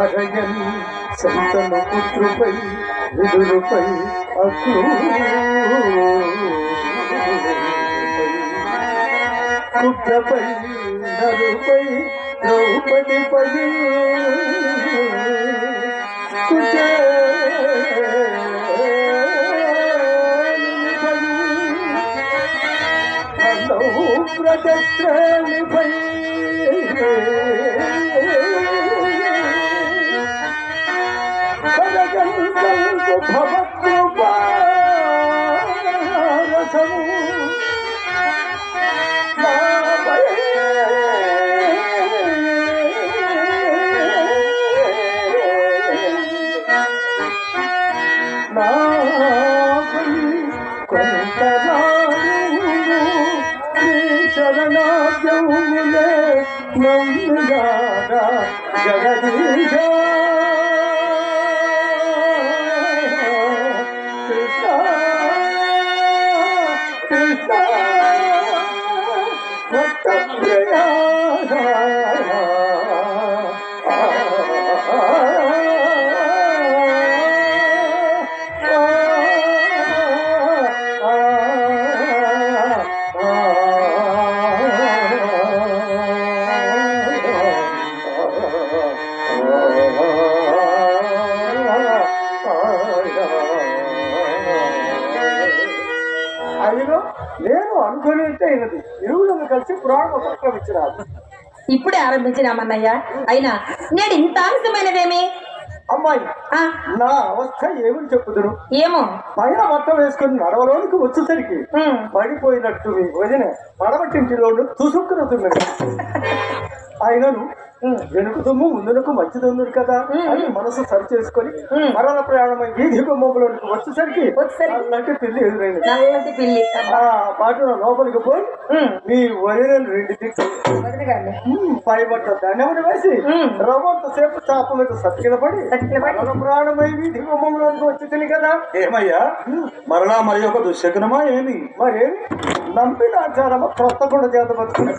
Arayan సంతను పుత్రుపై విదురుపై accrue కుట్రపై నరుపై ద్రౌపదిపై. కుచ ప్రదశ్రేణిపై Yeah. అయినది ఇరువులను కలిసి పురాణ ఉపక్రమించినారు ఇప్పుడే ఆరంభించినామన్నయ్య. అయినా నేడు ఇంత ఆలస్యమైనదేమి? అమ్మాయి ఆ, నా అవస్థ ఏమని చెప్పుదును ఏమో? పైన బట్ట వేసుకుని నడవలోనికి వచ్చేసరికి పడిపోయినట్టు మీ వదిన పడవటింటిలోను తుసుక్కున తుమ్మిది. ఆయనను వెనుక తుమ్ము ముందునకు మంచి తుమ్ముడు కదా అని మనసు సరి చేసుకొని. మరల ప్రయాణమై వీధి గుమ్మంలోనికి వచ్చేసరికి పిల్లి ఎదురైంది. నల్లటి పిల్లి. ఆ పాటన లోపలికి పోయి మీ వదినను రెండు. పై బట్ట దండములు వేసి ఉమ్. రవ్వంత సేపు చాప మీద సతికిన పడి సతికిల పడి. మరల ప్రాణమై వీధి గుమ్మంలోనికి వచ్చి తిని కదా. ఏమయ్యా? మరలా మరి ఒక దుశ్శకునమా ఏమి? మరి నంపిన ఆచారమ క్రొత్త కూడా చేత బతుకుని.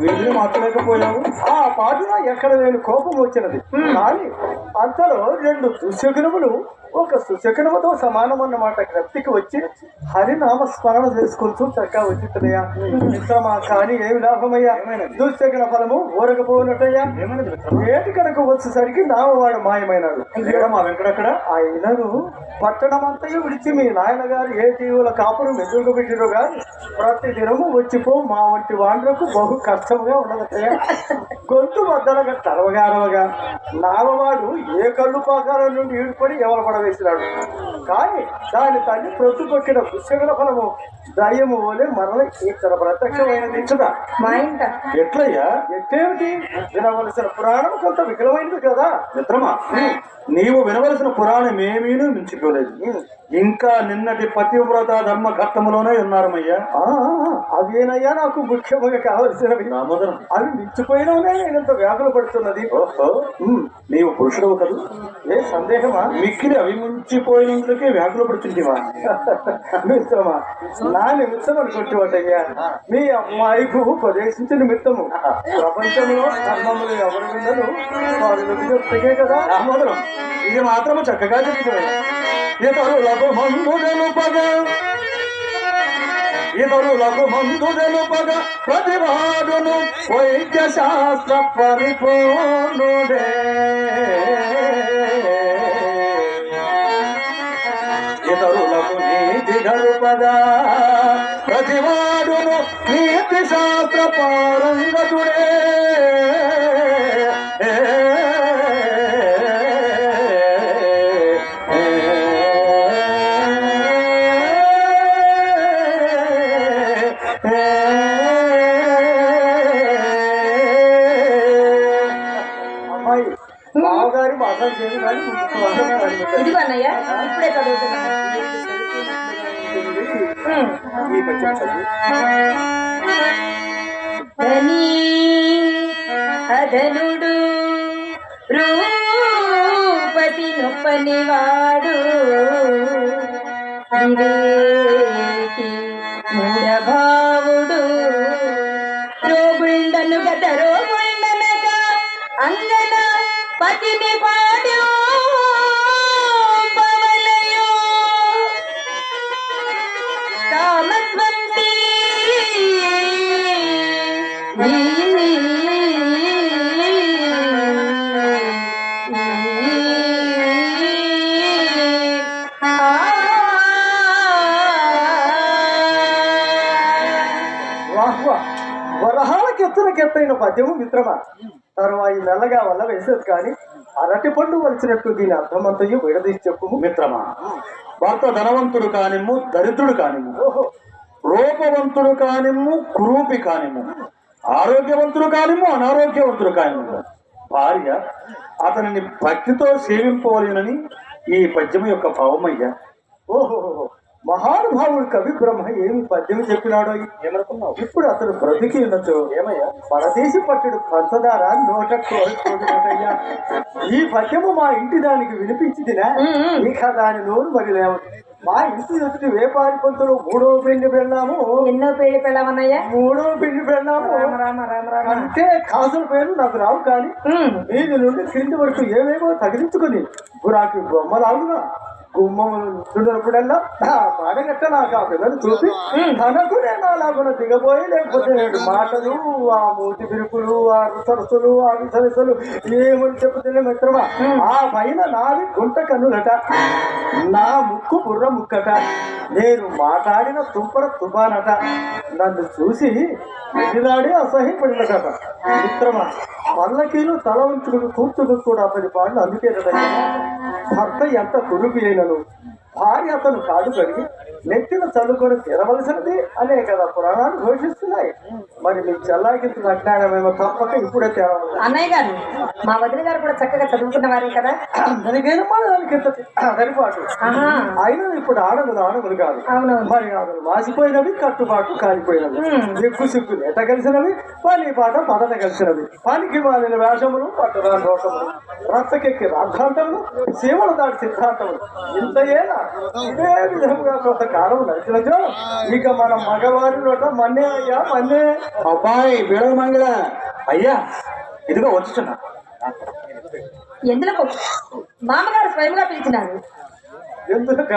వీధిని మార్చలేకపోయావు ఆ పాటున ఎక్కడ లేని కోపం వచ్చినది. కానీ అంతలో రెండు దుశ్శకునములు ఒక సుశకునముతో సమానం అన్నమాట జ్ఞప్తికి వచ్చి హరినామ స్మరణ చేసుకుంటూ చక్కగా వచ్చిందయ్యా మిత్రమా కానీ ఏమి లాభమయ్యా? దుశ్శకున ఫలము ఊరకపోనట్టయ్యా? ఏటి కనుక వచ్చేసరికి నామవాడు మాయమైనాడు. వెంకడక్కడ ఆయనను పట్టణమంతయు విడిచి మీ నాయనగారు ఏ జీవుల కాపురం ఎదురుకు పెట్టిరో గాని ప్రతి దినము వచ్చిపో మా వంటి వాండ్రకు బహు కష్టముగా ఉన్నదయ్యా గొంతు వద్దనగా తరవగారవగా. నాగవాడు ఏ కళ్ళు పాకాల నుండి ఈడుపడి ఎవరు పడవేసినాడు కానీ దాని తల్లి ప్రొద్దుకొక్కిన పుష్యగల ఫలము దయ్యము వలె మరల ఇక్కడ ప్రత్యక్షమైనది మా ఇంట. ఎట్లయ్యా? ఎట్టేమిటి? వినవలసిన పురాణం కొంత వికలమైనది కదా. మిత్రమా నీవు వినవలసిన పురాణం ఏమీనూ మించిపోలేదు. ఇంకా నిన్నటి పతివ్రత ధర్మ ఘట్టములోనే ఉన్నారమయ్యా. ఆ, అవేనయ్యా నాకు ముఖ్యముగా కావలసినవి? దామోదరం. అవి మించిపోయిననే నేనంత వ్యాకులు పడుతున్నది. ఓహో. నీవు పురుషుడవు కదూ. ఏ సందేహమా? మిక్కిలి అవి ముంచిపోయినందుకే వ్యాకులు పడుతుంటివా మిత్రమా నా నిమిత్తం అనుకుంటేవాటయ్యా మీ అమ్మాయికు ఉపదేశించిన నిమిత్తము ప్రపంచంలో ధర్మములు ఎవరు విన్నను వారి చెప్తే కదా? దామోదరం ఇది మాత్రము చక్కగా చెప్తున్నాయి ఇతరులకు మందు తెలుపగా ఇతరులకు మందు తెలుపగ ప్రతివాడును వైద్య శాస్త్ర పరిపూర్ణుడే. పారంగతుడే. ఇదిగో అన్నయ్య ఇప్పుడే చదువుతున్నాను ఉమ్. ఈ పద్యం చదివి రూపతి నొప్పనివాడు. వివేకి ముండభావుడు. రోగుండను గత రోగుండనగా అంగన పతిని పా వరహాలకు ఎత్తునకెత్తైన పద్యము మిత్రమా? తరువాయి మెల్లగా వల్ల వేసేది కానీ అరటి పండు వలిచినట్టు దీని అర్థమంతయు విడదీసి చెప్పుము. మిత్రమా భర్త ధనవంతుడు కానిమ్ము దరిద్రుడు కానిమ్ము రూపవంతుడు కానిమ్ము కురూపి కానిమ్ము ఆరోగ్యవంతుడు కానిమ్ము అనారోగ్యవంతుడు కానిమ్ము. భార్య అతనిని భక్తితో సేవింపవలెనని ఈ పద్యము యొక్క భావమయ్యా. ఓహో మహానుభావుడు కవి బ్రహ్మ ఏమి పద్యం చెప్పినాడో ఏమనుకున్నావు? ఇప్పుడు అతను బ్రతికి ఉండొచ్చు ఏమయ్యా? పరదేశి పట్టుడు పంచదార నోట ఈ పద్యము మా ఇంటి దానికి వినిపించిందినా? ఇక దాని నోరు మరి మా ఇంటి ఎదుటి వేపారి పంతులు మూడో పిండి పెళ్ళాము. ఎన్నో పెళ్ళి పెళ్ళవన్నయ్య మూడో పిండి పెళ్ళాము. రామ రామ రామ అంటే కాసుల పేర్లు నాకు రావు కానీ. వీధి నుండి క్రింది వరకు ఏవేవో తగిలించుకుని గురాకి బొమ్మలాగుగా గుమ్మములు చూడనప్పుడల్లా ఆ పాడగట్ట నాకు ఆ పిల్లలు చూసి తనకు నేను అలాగున దిగబోయి లేకపోతే మాటలు ఆ మూతి పిరుపులు ఆ సరస్సులు ఆ విసరసలు ఏమని చెప్పుతున్న మిత్రమా? ఆ పైన నాది గుంట కన్నులట నా ముక్కు బుర్ర ముక్కట నేను మాట్లాడిన తుంపర తుపానట నన్ను చూసి ఎదిలాడి అసహ్యపడినట మిత్రమా? పల్లకీలు తల ఉంచుకుని కూర్చుని కూడా అతని పాటలు అందుకే భర్త ఎంత కురుపి అయినను భార్య అతను కాదు కడిగి నెత్తిన చల్లుకొని తెరవలసినది అనే కదా పురాణాలు ఘోషిస్తున్నాయి. మరి మీ చెల్లాకించిన అజ్ఞానమేమో తప్పక ఇప్పుడే తేవాలి అన్నయ్య గారు మా వదిన గారు కూడా చక్కగా చదువుకున్న వారే కదా? దానికైనా దానికి సరిపాటు అయినా ఇప్పుడు ఆడదులు ఆడదులు కాదు. మరి ఆడలు మాసిపోయినవి కట్టుబాటు కాలిపోయినవి. ఎక్కువ సిగ్గు నెట కలిసినవి పని పాట పదన కలిసినవి. పనికి మాలిన వేషములు పట్టరాని రోషములు రక్తకెక్కి రాద్ధాంతములు సీమల దాటి సిద్ధాంతములు. ఇంత ఏనా? ఇదే విధముగా కొంతకాలం నడిచినచో ఇక మన మగవారి నోట మన్నే అయ్యా మన్నే. అబ్బాయి బిడవ మంగళ. అయ్యా ఇదిగో వచ్చుచున్నా ఎందులకు? మామగారు స్వయంగా పిలిచినారు. ఎందుక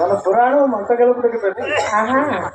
మన పురాణం మంటగలుపుడికి పెట్టి. ఆహా.